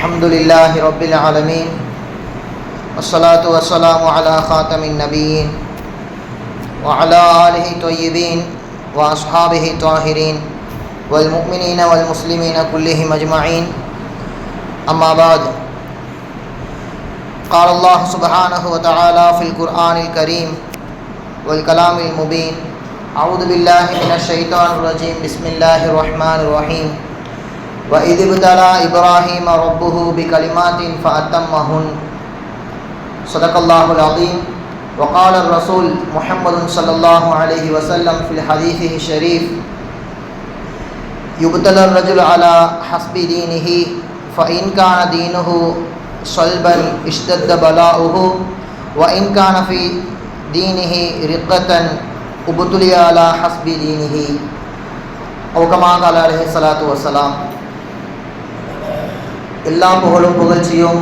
الحمد للہ رب العالمین والصلاة والسلام على خاتم النبیین وعلى آلہ طیبین واصحابہ طاہرین والمؤمنین والمسلمین كلهم اجمعین اما بعد، قال اللہ سبحانہ وتعالی فی القرآن الكریم والکلام المبین اعوذ باللہ من الشیطان الرجیم بسم اللہ الرحمن الرحیم وإذ ابتلى إبراهيم ربه بكلمات فأتمهن. صدق الله العظيم وقال الرسول محمد صلى الله عليه وسلم في الحديث الشريف. يبتلى الرجل على حسب دينه فإن كان دينه صلبا اشتد بلاؤه. وإن كان في دينه رقة ابتلي على حسب دينه. أو كما قال عليه الصلاة والسلام எல்லா புகழும் புகழ்ச்சியும்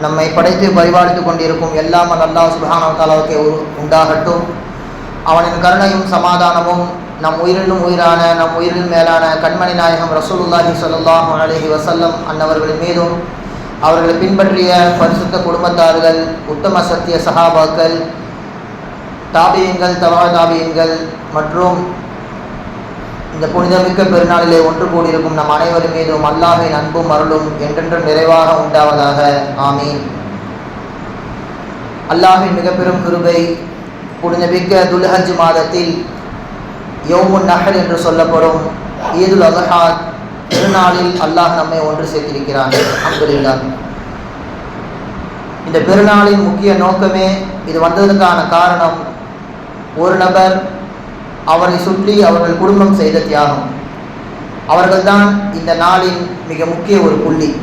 நம்மை படைத்து பரிபாலித்து கொண்டிருக்கும் எல்லாம் நல்லா சுபஹானஹு தாலாவுக்கு உண்டாகட்டும். அவனின் கருணையும் சமாதானமும் நம் உயிரிலும் உயிரான நம் உயிரில் மேலான கண்மணி நாயகம் ரசூலுல்லாஹி சொல்லுல்லாஹ் அலஹி வசல்லம் அன்னவர்களின் மீதும் அவர்களை பின்பற்றிய பரிசுத்த குடும்பத்தார்கள் உத்தம சத்திய சகாபாக்கள் தாபியங்கள் தவா தாபியங்கள் மற்றும் இந்த புனிதமிக்க பெருநாளிலே ஒன்று கூடியிருக்கும் நம் அனைவரும் மீதும் அல்லாஹின் அன்பும் அருளும் என்றென்றும் நிறைவாக உண்டாவதாக. ஆமீன். அல்லாஹின் மிகப்பெரும் பெரும் கிருபை புனிதமிக்க துல்ஹஜ் மாதத்தில் யோமுன் நகல் என்று சொல்லப்படும் ஈதுல் அல்ஹா பெருநாளில் அல்லாஹ் நம்மை ஒன்று சேர்த்திருக்கிறான். அல்ஹம்துலில்லா இந்த பெருநாளின் முக்கிய நோக்கமே இது வந்ததற்கான காரணம் ஒரு நபர் அவரை சுற்றி அவர்கள் குடும்பம் செய்த தியாகம். அவர்கள்தான் இந்த நாளின் மிக முக்கிய ஒரு புள்ளி.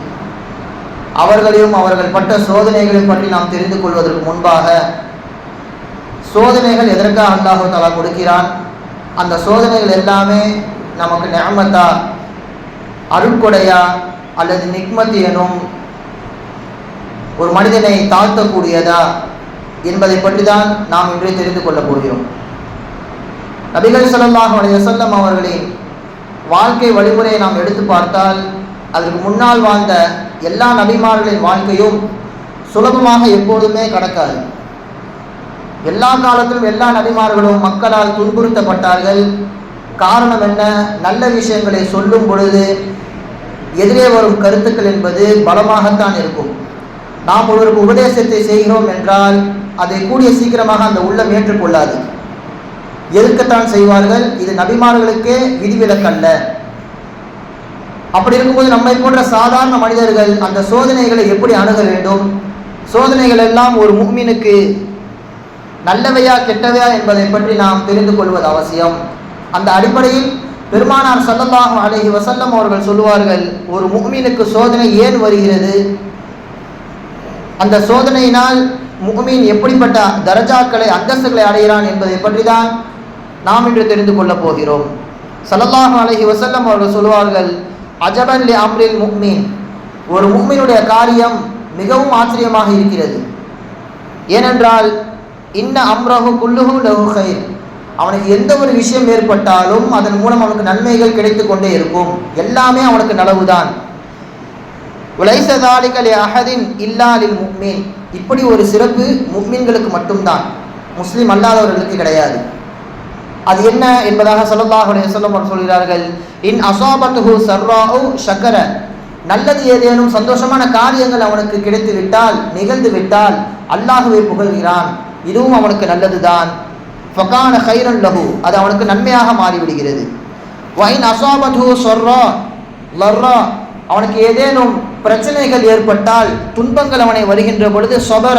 அவர்களையும் அவர்கள் பட்ட சோதனைகளையும் பற்றி நாம் தெரிந்து கொள்வதற்கு முன்பாக சோதனைகள் எதற்காக அல்லாஹு தலா கொடுக்கிறான்? அந்த சோதனைகள் எல்லாமே நமக்கு நியமத்தா அருட்கொடையா அல்லது நிக்மத் எனும் ஒரு மனிதனை தாழ்த்தக்கூடியதா என்பதை பற்றி தான் நாம் இன்றே தெரிந்து கொள்ளப் போகிறோம். நபிகள் ஸல்லல்லாஹு அலைஹி அவர்களின் வாழ்க்கை வழிமுறையை நாம் எடுத்து பார்த்தால் அதற்கு முன்னால் வாழ்ந்த எல்லா நபிமார்களின் வாழ்க்கையும் சுலபமாக எப்போதுமே கடக்காது. எல்லா காலத்திலும் எல்லா நபிமார்களும் மக்களால் துன்புறுத்தப்பட்டார்கள். காரணம் என்ன? நல்ல விஷயங்களை சொல்லும் பொழுது எதிரே வரும் கருத்துக்கள் என்பது பலமாகத்தான் இருக்கும். நாம் ஒருவருக்கு உபதேசத்தை செய்கிறோம் என்றால் அதை கூடிய சீக்கிரமாக அந்த உள்ளம் ஏற்றுக்கொள்ளாது. எதிர்க்கத்தான் செய்வார்கள்? இது நபிமார்களுக்கே விதிவிலக்கல்ல. அப்படி இருக்கும்போது நம்மை போன்ற சாதாரண மனிதர்கள் அந்த சோதனைகளை எப்படி அணுக வேண்டும்? சோதனைகள் எல்லாம் ஒரு முக்மீனுக்கு நல்லவையா கெட்டவையா என்பதை பற்றி நாம் தெரிந்து கொள்வது அவசியம். அந்த அடிப்படையில் பெருமானார் சல்லல்லாஹு அலைஹி வசல்லம் அவர்கள் சொல்லுவார்கள் ஒரு முக்மீனுக்கு சோதனை ஏன் வருகிறது? அந்த சோதனையினால் முகமீன் எப்படிப்பட்ட தரஜாக்களை அந்தஸ்துகளை அடைகிறான் என்பதை பற்றி தான் நாம் இன்று தெரிந்து கொள்ளப் போகிறோம். சல்லல்லாஹ் அலஹி வசல்லம் அவர்கள் சொல்வார்கள் அஜபன் லி அம்ரில் முக்மீன் ஒரு முக்மீனுடைய காரியம் மிகவும் ஆச்சரியமாக இருக்கிறது. ஏனென்றால் இன்ன அம்ரஹு குல்லுஹு லஹு ஹைர் அவனுக்கு எந்த ஒரு விஷயம் ஏற்பட்டாலும் அதன் மூலம் அவனுக்கு நன்மைகள் கிடைத்து கொண்டே இருக்கும். எல்லாமே அவனுக்கு நலவுதான். உலைசதாலிகலி அஹதின் இல்லாலில் முக்மீன் இப்படி ஒரு சிறப்பு முக்மீன்களுக்கு மட்டும்தான். முஸ்லீம் அல்லாதவர்களுக்கு கிடையாது. அது என்ன என்பதாக சொல்லல்லாஹுடைய அலைஹி சொல்கிறார்கள். இன் அசோபத்து சர்ராஹு ஷக்கர. நல்லது ஏதேனும் சந்தோஷமான காரியங்கள் அவனுக்கு கிடைத்து விட்டால் நிகழ்ந்து விட்டால் அல்லாஹுவை புகழ்கிறான். இதுவும் அவனுக்கு நல்லதுதான். ஃபகான ஹைரன் லஹு. அது அவனுக்கு நன்மையாக மாறிவிடுகிறது. வைன் அசாபத்துஹு சொர்ரா லர்ரா. அவனுக்கு ஏதேனும் பிரச்சனைகள் ஏற்பட்டால் துன்பங்கள் அவனை வருகின்ற பொழுது சொபர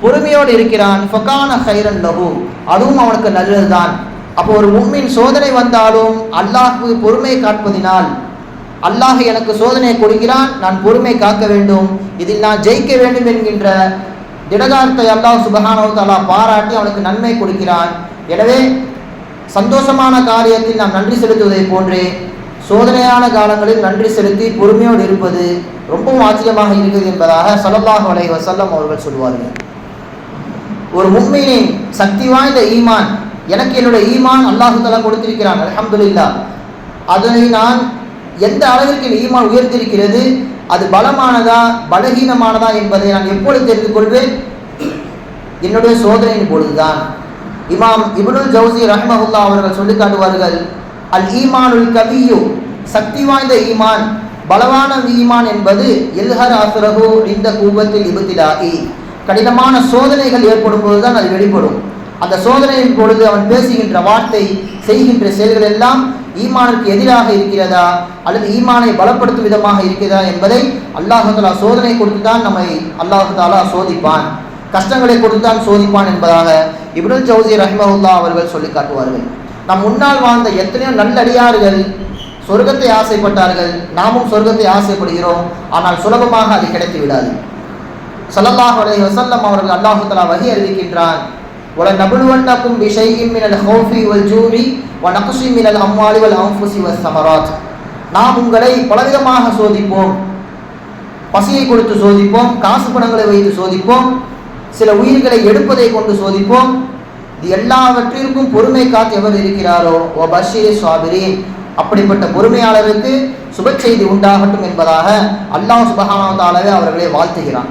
பொறுமையோடு இருக்கிறான். ஃபகான ஹைரன் லஹு. அதுவும் அவனுக்கு நல்லதுதான். அப்போ ஒரு மும்மின் சோதனை வந்தாலும் அல்லாஹு பொறுமை காட்பதினால் அல்லாஹ் எனக்கு சோதனையை கொடுக்கிறான் நான் பொறுமை காக்க வேண்டும் இதில் நான் ஜெயிக்க வேண்டும் என்கின்ற திடகாரத்தை அல்லாஹ் சுபஹானோ பாராட்டி அவனுக்கு நன்மை கொடுக்கிறான். எனவே சந்தோஷமான காரியத்தில் நாம் நன்றி செலுத்துவதை போன்றே சோதனையான காலங்களில் நன்றி செலுத்தி பொறுமையோடு இருப்பது ரொம்பவும் ஆச்சரியமாக இருக்குது என்பதாக சல்லல்லாஹு வலை வசல்லம் அவர்கள் சொல்வார்கள். ஒரு முக்மீனின் சக்தி வாய்ந்த ஈமான் எனக்கு என்னுடைய ஈமான் அல்லாஹுதலா கொடுத்திருக்கிறான் அலமதுல்லா அதனை நான் எந்த அளவிற்கு என் ஈமான் உயர்த்திருக்கிறது அது பலமானதா பலகீனமானதா என்பதை நான் எப்பொழுது தெரிந்து கொள்வேன் என்னுடைய சோதனையின் பொழுதுதான். இமாம் இப்னுல் ஜவுசி ரஹ்மஹுல்லா அவர்கள் சொல்லி காட்டுவார்கள் அல் ஈமானுல் கவியு சக்தி வாய்ந்த ஈமான் பலவான ஈமான் என்பது எல்ஹர் ஆசுரகு இந்த கூபத்தில் இபுத்திலாகி கடினமான சோதனைகள் ஏற்படும் போதுதான் அது வெளிப்படும். அந்த சோதனையின் பொழுது அவன் பேசுகின்ற வார்த்தை செய்கின்ற செயல்கள் எல்லாம் ஈமானுக்கு எதிராக இருக்கிறதா? அல்லது ஈமானை பலப்படுத்தும் விதமாக இருக்கிறதா என்பதை அல்லாஹாலா சோதனை கொடுத்து தான் நம்மை அல்லாஹு தாலா சோதிப்பான். கஷ்டங்களை கொடுத்து தான் சோதிப்பான் என்பதாக இப்னுல் சௌசி ரஹ்மஹுல்லா அவர்கள் சொல்லி காட்டுவார்கள். நம் முன்னால் வாழ்ந்த எத்தனையோ நல்லடியார்கள் சொர்க்கத்தை ஆசைப்பட்டார்கள். நாமும் சொர்க்கத்தை ஆசைப்படுகிறோம். ஆனால் சுலபமாக அது கிடைத்து விடாது ஸல்லல்லாஹு அலி வசல்லம் அவர்கள் அல்லாஹுத்தலா வகி அறிவிக்கின்றான். وَلَنَبْلُوَنَّكُمْ بِشَيْءٍ مِّنَ الْخَوْفِ وَالْجُوعِ وَنَقْصٍ مِّنَ الْأَمْوَالِ وَالْأَنفُسِ وَالثَّمَرَاتِ நாம் உங்களை பலவிதமாக சோதிப்போம் பசியை கொடுத்து சோதிப்போம் காசு பணங்களை வைத்து சோதிப்போம் சில உயிர்களை எடுப்பதை கொண்டு சோதிப்போம் இது எல்லாவற்றிற்கும் பொறுமை காத்து எவர் இருக்கிறாரோ ஓ பஷீர் சுவாபிரீன் அப்படிப்பட்ட பொறுமையாளருக்கு சுப செய்தி உண்டாகட்டும் என்பதாக அல்லாஹ் சுபஹானதாலவே அவர்களை வாழ்த்துகிறான்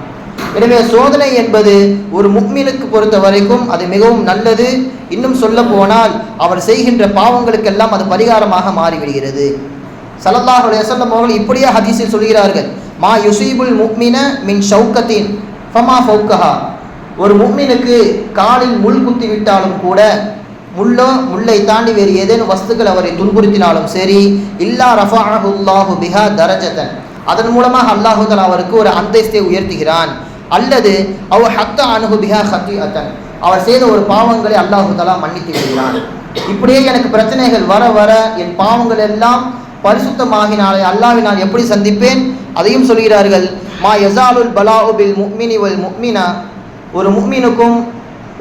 எனவே சோதனை என்பது ஒரு முக்மீனுக்கு பொறுத்த வரைக்கும் அது மிகவும் நல்லது. இன்னும் சொல்ல போனால் அவர் செய்கின்ற பாவங்களுக்கெல்லாம் அது பரிகாரமாக மாறிவிடுகிறது. சலல்லாஹுடைய அலைஹி அவர்கள் இப்படியே ஹதீஸில் சொல்கிறார்கள். மா யுசீபுல் முக்மின மின் ஷவுக்கத்தின் ஃபமா ஃபவுக்கஹா ஒரு முக்மினுக்கு காலில் முள் குத்தி விட்டாலும் கூட முள்ளோ முல்லை தாண்டி வேறு ஏதேனும் வஸ்துக்கள் அவரை துன்புறுத்தினாலும் சரி இல்லா ரஃபாஹுல்லாஹு பிஹா தரஜதன். அதன் மூலமாக அல்லாஹுதல் அவருக்கு ஒரு அந்தஸ்தை உயர்த்துகிறான். அல்லது அவ ஹத்த அணுகு பிஹா ஹத்தி அத்தன் அவர் செய்த ஒரு பாவங்களை அல்லாஹு தலா மன்னித்து விடுகிறான். இப்படியே எனக்கு பிரச்சனைகள் வர வர என் பாவங்கள் எல்லாம் பரிசுத்தமாகினாலே அல்லாவை நான் எப்படி சந்திப்பேன்? அதையும் சொல்கிறார்கள் மா யசாலுல் பலாஹுபில் முக்மினி வல் முக்மினா ஒரு முக்மினுக்கும்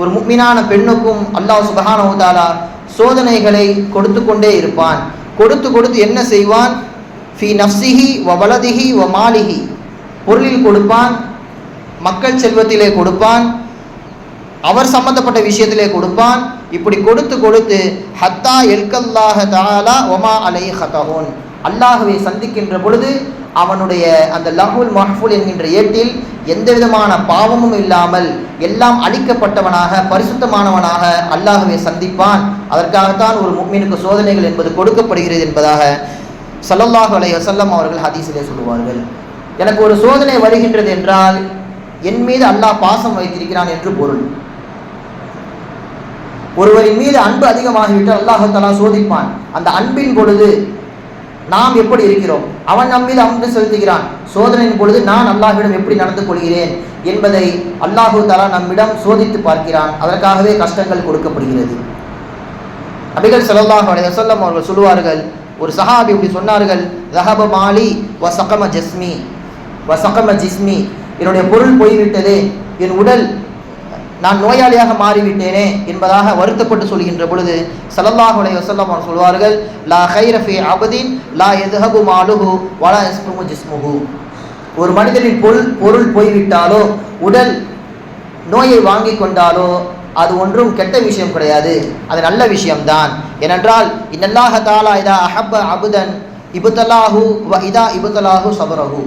ஒரு முக்மினான பெண்ணுக்கும் அல்லாஹ் சுபஹானஹு தஆலா சோதனைகளை கொடுத்து கொண்டே இருப்பான். கொடுத்து கொடுத்து என்ன செய்வான்? ஃபி நஃப்சிஹி வ வலதிஹி வ மாலிஹி. பொருளில் கொடுப்பான் மக்கள் செல்வத்திலே கொடுப்பான் அவர் சம்பந்தப்பட்ட விஷயத்திலே கொடுப்பான். இப்படி கொடுத்து கொடுத்து ஹத்தா எல்கல்லாஹ தாலா ஒமா அலை ஹதஹோன் அல்லாஹுவை சந்திக்கின்ற பொழுது அவனுடைய அந்த லஹுல் மஹ்ஃபுல் என்கின்ற ஏட்டில் எந்த விதமான பாவமும் இல்லாமல் எல்லாம் அழிக்கப்பட்டவனாக பரிசுத்தமானவனாக அல்லாஹுவை சந்திப்பான். அதற்காகத்தான் ஒரு முக்மீனுக்கு சோதனைகள் என்பது கொடுக்கப்படுகிறது என்பதாக சல்லல்லாஹு அலை வசல்லம் அவர்கள் ஹதீஸிலே சொல்லுவார்கள். எனக்கு ஒரு சோதனை வருகின்றது என்றால் என் மீது அல்லாஹ் பாசம் வைத்திருக்கிறான் என்று பொருள். ஒருவரின் மீது அன்பு அதிகமாகிவிட்டால் அல்லாஹு சோதிப்பான். அந்த அன்பின் பொழுது நாம் எப்படி இருக்கிறோம்? அவன் நம் மீது அன்பு செலுத்துகிறான். சோதனையின் பொழுது நான் அல்லாஹ்விடம் எப்படி நடந்து கொள்கிறேன் என்பதை அல்லாஹு தலா நம்மிடம் சோதித்து பார்க்கிறான். அதற்காகவே கஷ்டங்கள் கொடுக்கப்படுகிறது. நபிகள் ஸல்லல்லாஹு அலைஹி அவர்கள் சொல்லுவார்கள் ஒரு சஹாபி இப்படி சொன்னார்கள் ரஹப மாலி வ சகம ஜஸ்மி வ சகம ஜிஸ்மி என்னுடைய பொருள் போய்விட்டதே என் உடல் நான் நோயாளியாக மாறிவிட்டேனே என்பதாக வருத்தப்பட்டு சொல்கின்ற பொழுது ஸல்லல்லாஹு அலைஹி சொல்வார்கள் லா ஹைரஃபி அபதின் லா எதுஹபு மாலுஹு வலா யஸ்குமு ஜிஸ்முஹு. ஒரு மனிதனின் பொருள் பொருள் போய்விட்டாலோ உடல் நோயை வாங்கி கொண்டாலோ அது ஒன்றும் கெட்ட விஷயம் கிடையாது அது நல்ல விஷயம்தான். ஏனென்றால் இன்னல்லாஹ தாலா இதா அஹப்ப அபுதன் இபுத்தலாஹு வ இதா இபுத்தலாஹு சபரஹு.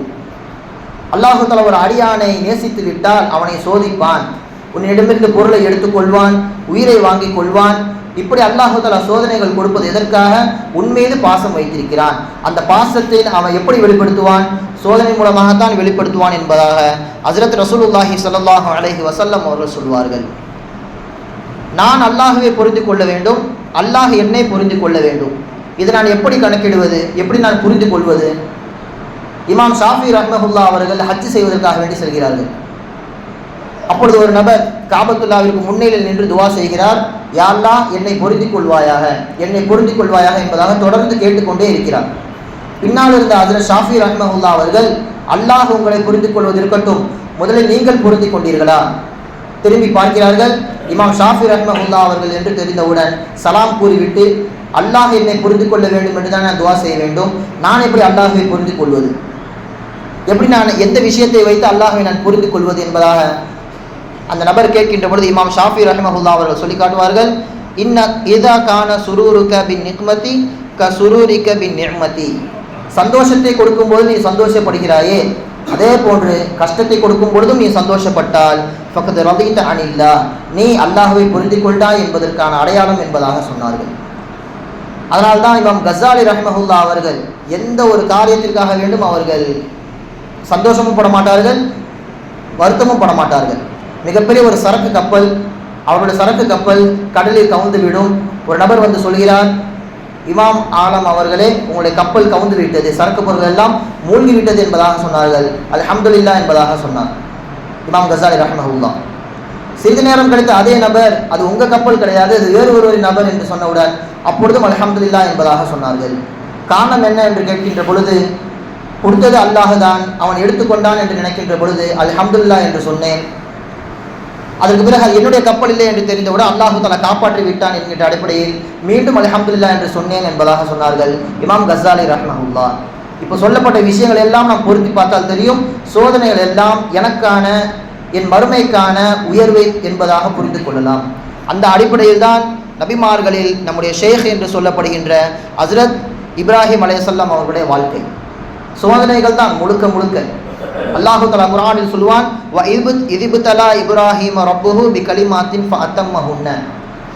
அல்லாஹு ஒரு அடியானை நேசித்து விட்டால் அவனை சோதிப்பான். உன்னிடமிருந்து பொருளை எடுத்துக்கொள்வான் உயிரை வாங்கிக் கொள்வான். இப்படி அல்லாஹு சோதனைகள் கொடுப்பது எதற்காக? உன்மீது பாசம் வைத்திருக்கிறான். அந்த பாசத்தை அவன் எப்படி வெளிப்படுத்துவான்? சோதனை மூலமாகத்தான் வெளிப்படுத்துவான் என்பதாக ஹசரத் ரசூலுல்லாஹி ஸல்லல்லாஹு அலஹி வசல்லம் அவர்கள் சொல்வார்கள். நான் அல்லாஹுவை புரிந்து கொள்ள வேண்டும் அல்லாஹ் என்னை புரிந்து கொள்ள வேண்டும். இதை நான் எப்படி கணக்கிடுவது? எப்படி நான் புரிந்து கொள்வது? இமாம் ஷாஃபி ரஹ்மஹுல்லா அவர்கள் ஹஜ் செய்வதற்காக வேண்டி செல்கிறார்கள். அப்பொழுது ஒரு நபர் காபத்துல்லாவிற்கு முன்னிலையில் நின்று துவா செய்கிறார் யாழ்லா என்னை பொருந்திக் கொள்வாயாக என்னை பொருந்திக் கொள்வாயாக என்பதாக தொடர்ந்து கேட்டுக்கொண்டே இருக்கிறார். பின்னால் இருந்த அதில் ஷாஃபி ரஹ்மஹுல்லா அவர்கள் அல்லாஹ் உங்களை புரிந்து கொள்வது இருக்கட்டும் முதலில் நீங்கள் பொருந்திக் கொண்டீர்களா திரும்பி பார்க்கிறார்கள். இமாம் ஷாஃபி ரஹ்மஹுல்லா அவர்கள் என்று தெரிந்தவுடன் சலாம் கூறிவிட்டு அல்லாஹ் என்னை புரிந்து கொள்ள வேண்டும் என்று தான் நான் துவா செய்ய வேண்டும். நான் எப்படி அல்லாஹை புரிந்து கொள்வது எப்படி நான் எந்த விஷயத்தை வைத்து அல்லாஹை நான் புரிந்து கொள்வது என்பதாக அந்த நபர் கேட்கின்ற பொழுது இமாம் ஷாஃபி ரஹ்மஹுல்லா அவர்கள் சொல்லி காட்டுவார்கள் இன்ன இதா கான சுரூருக்க பின் நிக்மதி க சுரூரிக்க பின் நிர்மதி சந்தோஷத்தை கொடுக்கும்போது நீ சந்தோஷப்படுகிறாயே அதே போன்று கஷ்டத்தை கொடுக்கும் பொழுதும் நீ சந்தோஷப்பட்டால் ஃபக்கத் ரதீத அனில்லா. நீ அல்லாஹுவை புரிந்து கொண்டாய் என்பதற்கான அடையாளம் என்பதாக சொன்னார்கள். அதனால்தான் இமாம் கசாலி ரஹ்மஹுல்லா அவர்கள் எந்த ஒரு காரியத்திற்காக வேண்டும் அவர்கள் சந்தோஷமும் பட மாட்டார்கள் வருத்தமும் பட மாட்டார்கள். மிகப்பெரிய ஒரு சரக்கு கப்பல் அவருடைய சரக்கு கப்பல் கடலில் கவுந்து விடும் ஒரு நபர் வந்து சொல்கிறார் இமாம் ஆலம் அவர்களே உங்களுடைய கப்பல் கவுந்து விட்டது சரக்கு பொருட்கள் எல்லாம் மூழ்கி விட்டது என்பதாக சொன்னார்கள். அல்ஹம்துலில்லா என்பதாக சொன்னார். இமாம் கசாலி ரஹ்மஹுல்லா. சிறிது நேரம் கழித்து அதே நபர் அது உங்க கப்பல் கிடையாது அது வேறு ஒருவரின் நபர் என்று சொன்னவுடன் அப்பொழுதும் அல்ஹம்துலில்லா என்பதாக சொன்னார்கள். காரணம் என்ன என்று கேட்கின்ற பொழுது கொடுத்தது அல்லாஹ் தான் அவன் எடுத்துக்கொண்டான் என்று நினைக்கின்ற பொழுது அல்ஹம்துலில்லா என்று சொன்னேன். அதற்கு பிறகு அது என்னுடைய கப்பல் இல்லை என்று தெரிந்தவுடன் அல்லாஹு தலை காப்பாற்றி விட்டான் என்கின்ற அடிப்படையில் மீண்டும் அலஹம்துல்லா என்று சொன்னேன் என்பதாக சொன்னார்கள் இமாம் கசாலி ரஹ்மஹுல்லா. இப்போ சொல்லப்பட்ட விஷயங்கள் எல்லாம் நாம் பொருத்தி பார்த்தால் தெரியும். சோதனைகள் எல்லாம் எனக்கான என் மறுமைக்கான உயர்வு என்பதாக புரிந்து கொள்ளலாம். அந்த அடிப்படையில் தான் நபிமார்களில் நம்முடைய ஷேக் என்று சொல்லப்படுகின்ற ஹசரத் இப்ராஹிம் அலையசல்லாம் அவர்களுடைய வாழ்க்கை. சோதனைகள் தான் முழுக்க முழுக்க. அல்லாஹு தலா குரானில் சொல்லுவான் வ இபுத் இதிபுத்தலா இப்ராஹிம் ரப்புஹு பி கலிமாத்தின் ஃபஅத்தம்மஹுன்ன.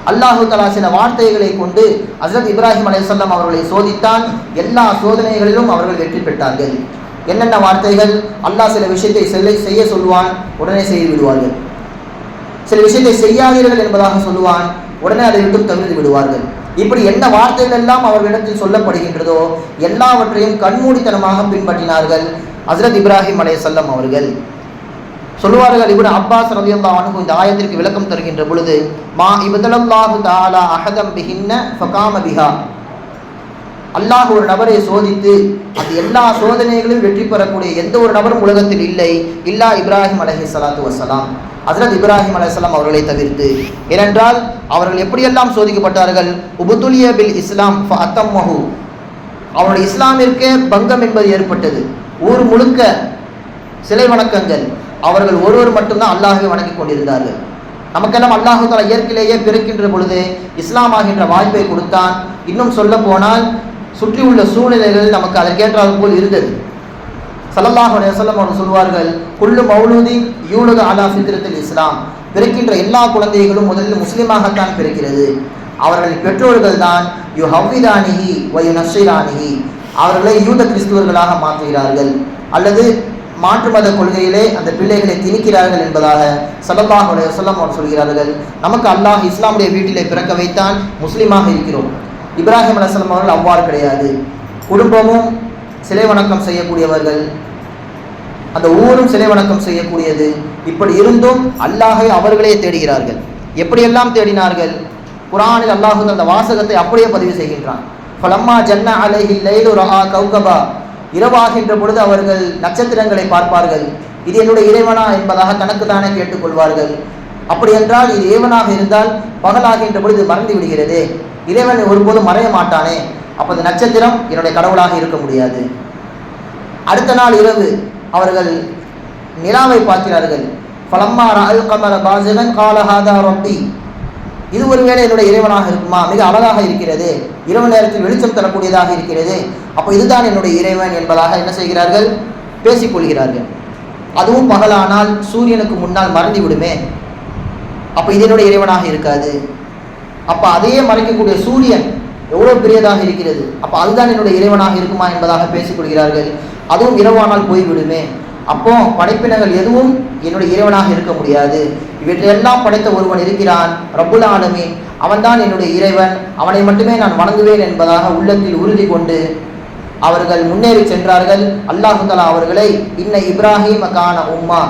அல்லாஹு தலா சில வார்த்தைகளை கொண்டு அசத் இப்ராஹிம் அலையம் அவர்களை சோதித்தான் எல்லா சோதனைகளிலும் அவர்கள் வெற்றி பெற்றார்கள். என்னென்ன வார்த்தைகள்? அல்லாஹ் சில விஷயத்தை செல்லை செய்ய சொல்லுவான் உடனே செய்து விடுவார்கள். சில விஷயத்தை செய்யாதீர்கள் என்பதாக சொல்லுவான் உடனே அதை விட்டு தவிர்த்து விடுவார்கள். இப்படி என்ன வார்த்தைகள் எல்லாம் அவர்களிடத்தில் சொல்லப்படுகின்றதோ எல்லாவற்றையும் கண்மூடித்தனமாக பின்பற்றினார்கள் ஹசரத் இப்ராஹிம் அலைஹிஸ்ஸலாம் அவர்கள். சொல்லுவார்கள் இவன் அப்பாஸ் ரலியல்லாஹு அன்ஹு இந்த ஆயத்திற்கு விளக்கம் தருகின்ற பொழுது மா இபதலல்லாஹு தாலா அஹதம் பிஹின்ன ஃபகாம பிஹா. அல்லாஹ் ஒரு நபரை சோதித்து அது எல்லா சோதனைகளிலும் வெற்றி பெறக்கூடிய எந்த ஒரு நபரும் உலகத்தில் இல்லை இல்லா இப்ராஹிம் அலஹி சலாத்து வசலாம் ஹசரத் இப்ராஹிம் அலைஹிஸ்ஸலாம் அவர்களை தவிர்த்து. ஏனென்றால் அவர்கள் எப்படியெல்லாம் சோதிக்கப்பட்டார்கள்? உபுத்துலிய பில் இஸ்லாம் அத்தம்மஹு அவருடைய இஸ்லாமிற்கு பங்கம் என்பது ஏற்பட்டது. ஊர் முழுக்க சிலை வணக்கங்கள். அவர்கள் ஒருவர் மட்டும்தான் அல்லாஹை வணங்கி கொண்டிருந்தார்கள். நமக்கெல்லாம் அல்லாஹு இயற்கையிலேயே பிறக்கின்ற பொழுது இஸ்லாம் ஆகின்ற வாய்ப்பை கொடுத்தான். இன்னும் சொல்ல போனால் சுற்றியுள்ள சூழ்நிலைகள் நமக்கு அதற்கேற்றால் போல் இருந்தது. ஸல்லல்லாஹு அலையம் அவர் சொல்வார்கள் குல்லு மௌலூதி யூலுது அலா சித்திரத்தில் இஸ்லாம். பிறக்கின்ற எல்லா குழந்தைகளும் முதலில் முஸ்லீமாகத்தான் பிறக்கிறது. அவர்கள் பெற்றோர்கள் தான் யு ஹவ்விதானிஹி வயு நஸ்ஸிரானிஹி அவர்களை யூத கிறிஸ்துவர்களாக மாற்றுகிறார்கள். அல்லது மாற்று மத கொள்கையிலே அந்த பிள்ளைகளை திணிக்கிறார்கள் என்பதாக ஸல்லல்லாஹு அலைஹி அவர் சொல்கிறார்கள். நமக்கு அல்லாஹ் இஸ்லாமுடைய வீட்டிலே பிறக்க வைத்தான் முஸ்லீமாக இருக்கிறோம். இப்ராஹிம் அலுவலம் அவர்கள் அவ்வாறு கிடையாது. குடும்பமும் சிலை வணக்கம் செய்யக்கூடியவர்கள். அந்த ஊரும் சிலை வணக்கம் செய்யக்கூடியது. இப்படி இருந்தும் அல்லாஹை அவர்களே தேடுகிறார்கள். எப்படியெல்லாம் தேடினார்கள்? குரானில் அல்லாஹு அந்த வாசகத்தை அப்படியே பதிவு செய்கின்றான். ஃபலம்மா ஜன்ன அலைஹி லைலு ரஹா கௌகபா. இரவாகின்ற பொழுது அவர்கள் நட்சத்திரங்களை பார்ப்பார்கள். இது என்னுடைய இறைவனா என்பதாக தனக்கு தானே கேட்டுக்கொள்வார்கள். அப்படி என்றால் இது இறைவனாக இருந்தால் பகலாகின்ற பொழுது மறந்து விடுகிறது. இறைவன் ஒருபோதும் மறைய மாட்டானே அப்போ அந்த நட்சத்திரம் என்னுடைய கடவுளாக இருக்க முடியாது. அடுத்த நாள் இரவு அவர்கள் நிலாவை பார்க்கிறார்கள். பலம்மா அல் கமர பாசகன் காலஹாதா ரொட்டி இது ஒருவேளை என்னுடைய இறைவனாக இருக்குமா? மிக அழகாக இருக்கிறது. இரவு நேரத்தில் வெளிச்சம் தரக்கூடியதாக இருக்கிறது. அப்போ இதுதான் என்னுடைய இறைவன் என்பதாக என்ன செய்கிறார்கள்? பேசிக்கொள்கிறார்கள் அதுவும் பகலானால் சூரியனுக்கு முன்னால் மறந்து விடுமே. அப்போ இது என்னுடைய இறைவனாக இருக்காது. அப்போ அதையே மறைக்கக்கூடிய சூரியன் எவ்வளோ பெரியதாக இருக்கிறது? அப்போ அதுதான் என்னுடைய இறைவனாக இருக்குமா என்பதாக பேசிக்கொள்கிறார்கள். அதுவும் இரவானால் போய்விடுமே. அப்போ படைப்பினங்கள் எதுவும் என்னுடைய இறைவனாக இருக்க முடியாது. இவற்றையெல்லாம் படைத்த ஒருவன் இருக்கிறான் ரப்புல் ஆலமீன். அவன்தான் என்னுடைய இறைவன். அவனை மட்டுமே நான் வணங்குவேன் என்பதாக உள்ளத்தில் உறுதி கொண்டு அவர்கள் முன்னேறி சென்றார்கள். அல்லாஹு தலா அவர்களை இன்ன இப்ராஹிம் கான உம்மா.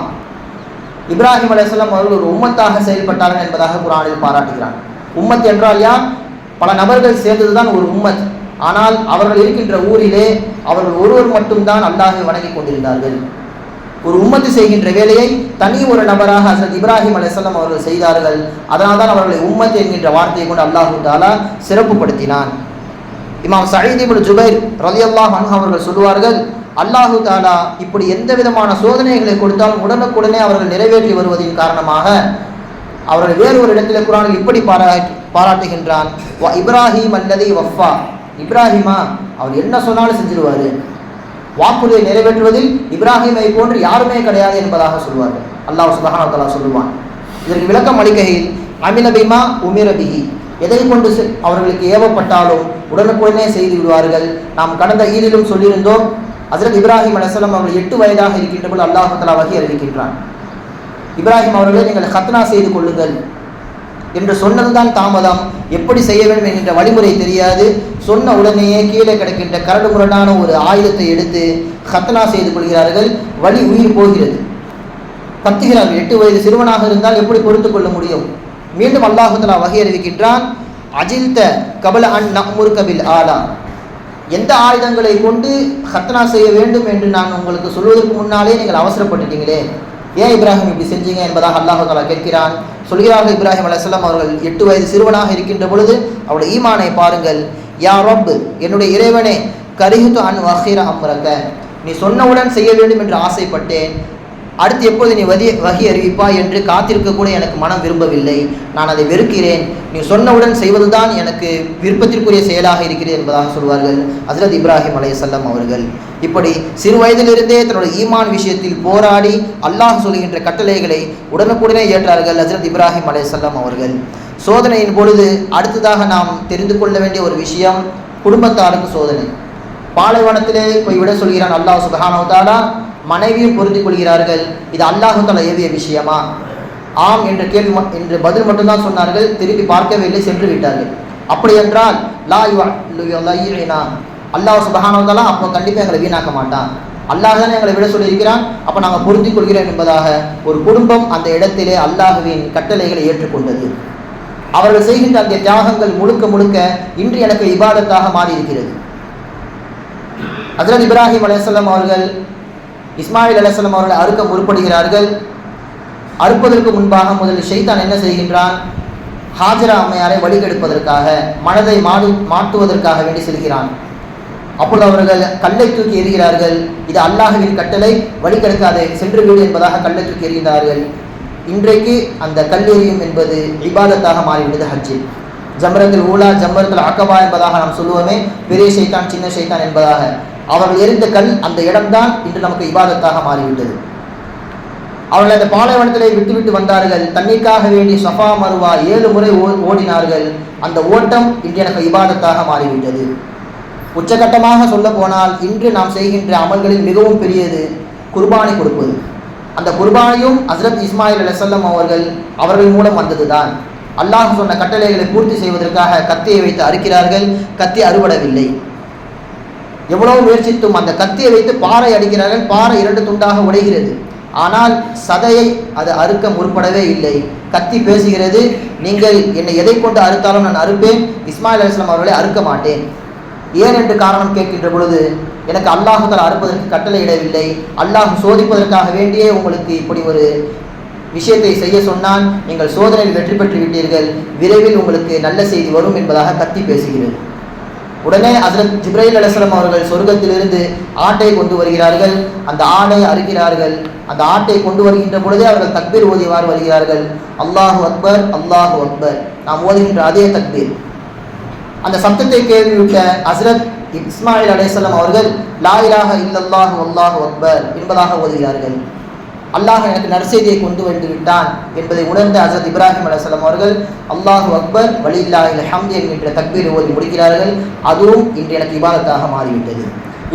இப்ராஹிம் அலையம் அவர்கள் ஒரு உம்மத்தாக செயல்பட்டார்கள் என்பதாக குரானில் பாராட்டுகிறான். உம்மத் என்றால் யார்? பல நபர்கள் சேர்ந்ததுதான் ஒரு உம்மத். ஆனால் அவர்கள் இருக்கின்ற ஊரிலே அவர்கள் ஒருவர் மட்டும்தான் அல்லாஹை வணங்கி கொண்டிருந்தார்கள். ஒரு உம்மத்து செய்கின்ற வேலையை தனி ஒரு நபராக ஹசரத் இப்ராஹிம் அலிசல்லாம் அவர்கள் செய்தார்கள். அதனால் தான் அவர்களை உம்மத் என்கின்ற வார்த்தையை கொண்டு அல்லாஹு தாலா சிறப்புப்படுத்தினான் இமாம் சயீத் ஜுபைர் ரலி அல்லாஹ் அவர்கள் சொல்லுவார்கள் அல்லாஹு தாலா இப்படி எந்த விதமான சோதனைகளை கொடுத்தாலும் உடனுக்குடனே அவர்கள் நிறைவேற்றி வருவதின் காரணமாக அவர்கள் வேறு ஒரு இடத்திலே குரானில் இப்படி பாராட்டி பாராட்டுகின்றான். வா இப்ராஹிம் அல்லதி வஃபா. இப்ராஹிமா அவர் என்ன சொன்னாலும் செஞ்சிருவார். வாக்குறுதியை நிறைவேற்றுவதில் இப்ராஹிமை போன்று யாருமே கிடையாது என்பதாக சொல்வார்கள். அல்லாஹ் சுபஹானஹு சொல்லுவான். இதற்கு விளக்கம் அளிக்கையில் அமில உமிரபிஹி எதை கொண்டு செ- அவர்களுக்கு ஏவப்பட்டாலும் உடனுக்குடனே செய்து விடுவார்கள். நாம் கடந்த ஈதிலும் சொல்லியிருந்தோம் அசரத் இப்ராஹிம் அலைஹிஸ்ஸலாம் அவர்கள் எட்டு வயதாக இருக்கின்ற போது அல்லாஹ் தஆலா வகி அறிவிக்கின்றான். இப்ராஹிம் அவர்களை நீங்கள் ஹத்னா செய்து கொள்ளுங்கள். என்று சொன்னதுதான் தாமதம். எப்படி செய்ய வேண்டும் என்கின்ற வழிமுறை தெரியாது. சொன்ன உடனேயே கீழே கிடக்கின்ற கரடு முரடான ஒரு ஆயுதத்தை எடுத்து ஹத்தனா செய்து கொள்கிறார்கள். வழி உயிர் போகிறது. கத்துகிறார்கள் எட்டு வயது சிறுவனாக இருந்தால் எப்படி பொறுத்து கொள்ள முடியும்? மீண்டும் அல்லாஹுதலா வகை அறிவிக்கின்றான் அஜில்த கபல அன் நமுர் கபில் ஆலா. எந்த ஆயுதங்களை கொண்டு ஹத்தனா செய்ய வேண்டும் என்று நான் உங்களுக்கு சொல்வதற்கு முன்னாலே நீங்கள் அவசரப்பட்டுட்டீங்களே? ஏன் இப்ராஹிம் இப்படி செஞ்சீங்க? என்பதாக அல்லாஹு கேட்கிறான். சொல்கிறார்கள் இப்ராஹிம் அலைஹிஸ்ஸலாம் அவர்கள் எட்டு வயது சிறுவனாக இருக்கின்ற பொழுது அவருடைய ஈமானை பாருங்கள். யா ரப் என்னுடைய இறைவனே கரிஹுத்து அன் வஹீர அம்ரக. நீ சொன்னவுடன் செய்ய வேண்டும் என்று ஆசைப்பட்டேன். அடுத்து எப்போது நீ வதி வகி அறிவிப்பாய் என்று காத்திருக்க கூட எனக்கு மனம் விரும்பவில்லை. நான் அதை வெறுக்கிறேன். நீ சொன்னவுடன் செய்வதுதான் எனக்கு விருப்பத்திற்குரிய செயலாக இருக்கிறது என்பதாக சொல்வார்கள் ஹசரத் இப்ராஹிம் அலையசல்லம் அவர்கள். இப்படி சிறு வயதிலிருந்தே தன்னுடைய ஈமான் விஷயத்தில் போராடி அல்லாஹ் சொல்கின்ற கட்டளைகளை உடனுக்குடனே ஏற்றார்கள் ஹசரத் இப்ராஹிம் அலையசல்லம் அவர்கள். சோதனையின் பொழுது அடுத்ததாக நாம் தெரிந்து கொள்ள வேண்டிய ஒரு விஷயம் குடும்பத்தாருக்கு சோதனை. பாலைவனத்திலே போய் விட சொல்கிறான் அல்லாஹ் சுபஹானஹு மனைவியும் பொருந்திக் கொள்கிறார்கள். இது அல்லாஹு தஆலா ஏவிய விஷயமா? ஆம் என்ற கேள்வி என்று பதில் மட்டும்தான் சொன்னார்கள். திருப்பி பார்க்கவே இல்லை சென்று விட்டார்கள். அப்படி என்றால் லா யுலையினா அல்லாஹ் சுபஹானஹு அப்போ கண்டிப்பாக எங்களை வீணாக்க மாட்டான். அல்லாஹ் தான் எங்களை விட சொல்லியிருக்கிறான். அப்போ நாங்கள் பொருந்திக் கொள்கிறோம் என்பதாக ஒரு குடும்பம் அந்த இடத்திலே அல்லாஹுவின் கட்டளைகளை ஏற்றுக்கொண்டது. அவர்கள் செய்கின்ற அந்த தியாகங்கள் முழுக்க முழுக்க இன்று எனக்கு இபாதத்தாக மாறியிருக்கிறது. அஜரத் இப்ராஹிம் அலையம் அவர்கள் இஸ்மாயில் அலிஸ்லாம் அவர்களை அறுக்க முற்படுகிறார்கள். அறுப்பதற்கு முன்பாக முதலில் ஷைத்தான் என்ன செய்கின்றான்? ஹாஜரா அம்மையாரை வழிகெடுப்பதற்காக மனதை மாடு மாட்டுவதற்காக வேண்டி செல்கிறான். அப்பொழுது அவர்கள் கல்லை தூக்கி எறிகிறார்கள். இது அல்லாஹ்வின் கட்டளை வழிகெடுக்காதே சென்று வீடு என்பதாக கல்லை தூக்கி எறிகிறார்கள் இன்றைக்கு அந்த கல்லெறியும் என்பது இபாதத்தாக மாறிவிட்டது ஹஜ்ஜில் ஜம்ரத்தில் ஊலா ஜம்ரத்தில் அக்கபா என்பதாக நாம் சொல்லுவோமே பெரிய ஷைத்தான் சின்ன சைத்தான் என்பதாக. அவர்கள் எரிந்த கல் அந்த இடம்தான் இன்று நமக்கு இபாதத்தாக மாறிவிட்டது. அவர்கள் அந்த பாலைவனத்திலே விட்டுவிட்டு வந்தார்கள். தண்ணீருக்காக வேண்டி சஃபா மருவா ஏழு முறை ஓ- ஓடினார்கள். அந்த ஓட்டம் இன்று எனக்கு இபாதத்தாக மாறிவிட்டது. உச்சகட்டமாக சொல்ல போனால் இன்று நாம் செய்கின்ற அமல்களில் மிகவும் பெரியது குர்பானை கொடுப்பது. அந்த குர்பானையும் ஹசரத் இஸ்மாயில் அலசல்லம் அவர்கள் அவர்கள் மூலம் வந்ததுதான். அல்லாஹ் சொன்ன கட்டளைகளை பூர்த்தி செய்வதற்காக கத்தியை வைத்து அறுக்கிறார்கள். கத்தி அறுவடவில்லை எவ்வளவு முயற்சித்தும் அந்த கத்தியை வைத்து பாறை அடிக்கிறார்கள். பாறை இரண்டு துண்டாக உடைகிறது. ஆனால் சதையை அது அறுக்க முற்படவே இல்லை. கத்தி பேசுகிறது. நீங்கள் என்னை எதை கொண்டு அறுத்தாலும் நான் அறுப்பேன். இஸ்மாயில் அலிஸ்லாம் அவர்களை அறுக்க மாட்டேன். ஏன் என்று காரணம் கேட்கின்ற பொழுது எனக்கு அல்லாஹுதல் அறுப்பதற்கு கட்டளையிடவில்லை அல்லாஹ் சோதிப்பதற்காக வேண்டியே உங்களுக்கு இப்படி ஒரு விஷயத்தை செய்ய சொன்னான் நீங்கள் சோதனையில் வெற்றி பெற்று விட்டீர்கள். விரைவில் உங்களுக்கு நல்ல செய்தி வரும் என்பதாக கத்தி பேசுகிறது. உடனே அசரத் ஜிப்ரைல் அலிஸ்லாம் அவர்கள் சொர்க்கத்திலிருந்து ஆட்டை கொண்டு வருகிறார்கள். அந்த ஆடை அறுக்கிறார்கள். அந்த ஆட்டை கொண்டு வருகின்ற பொழுதே அவர்கள் தக்பீர் ஓதியவாறு வருகிறார்கள். அல்லாஹு அக்பர் அல்லாஹு அக்பர். நாம் ஓதுகின்ற அதே தக்பீர். அந்த சப்தத்தை கேள்விவிட்ட ஹஸ்ரத் இஸ்மாயில் அலைஹிஸ்ஸலாம் அவர்கள் லா இலாஹ இல்லல்லாஹு அல்லாஹு அக்பர் என்பதாக ஓதுகிறார்கள். அல்லாஹ் எனக்கு நற்செய்தியை கொண்டு வந்து விட்டான் என்பதை உணர்ந்த அசத் இப்ராஹிம் அலைஹிஸ்ஸலாம் அவர்கள் அல்லாஹு அக்பர் வலில்லாஹில் ஹம்த் என்கின்ற தக்பீர் ஓதி முடிக்கிறார்கள். அதுவும் இன்று எனக்கு இபாதத்தாக மாறிவிட்டது.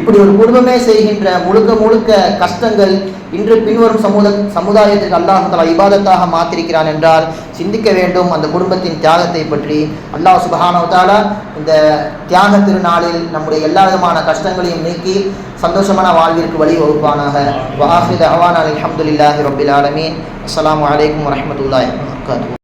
இப்படி ஒரு குடும்பமே செய்கின்ற முழுக்க முழுக்க கஷ்டங்கள் இன்று பின்வரும் சமுத சமுதாயத்திற்கு அல்லாஹ் தலா இபாதத்தாக மாற்றிருக்கிறான் என்றால் சிந்திக்க வேண்டும். அந்த குடும்பத்தின் தியாகத்தை பற்றி அல்லாஹ் சுபஹானஹு இந்த தியாக திருநாளில் நம்முடைய எல்லா விதமான கஷ்டங்களையும் நீக்கி சந்தோஷமான வாழ்விற்கு வழி வகுப்பானாக வாஹித் அவான் அஹமதுல்லாஹி ரபில் ஆலமீன். அஸ்லாம் வலைக்கம் வரமத்துல்லாஹ்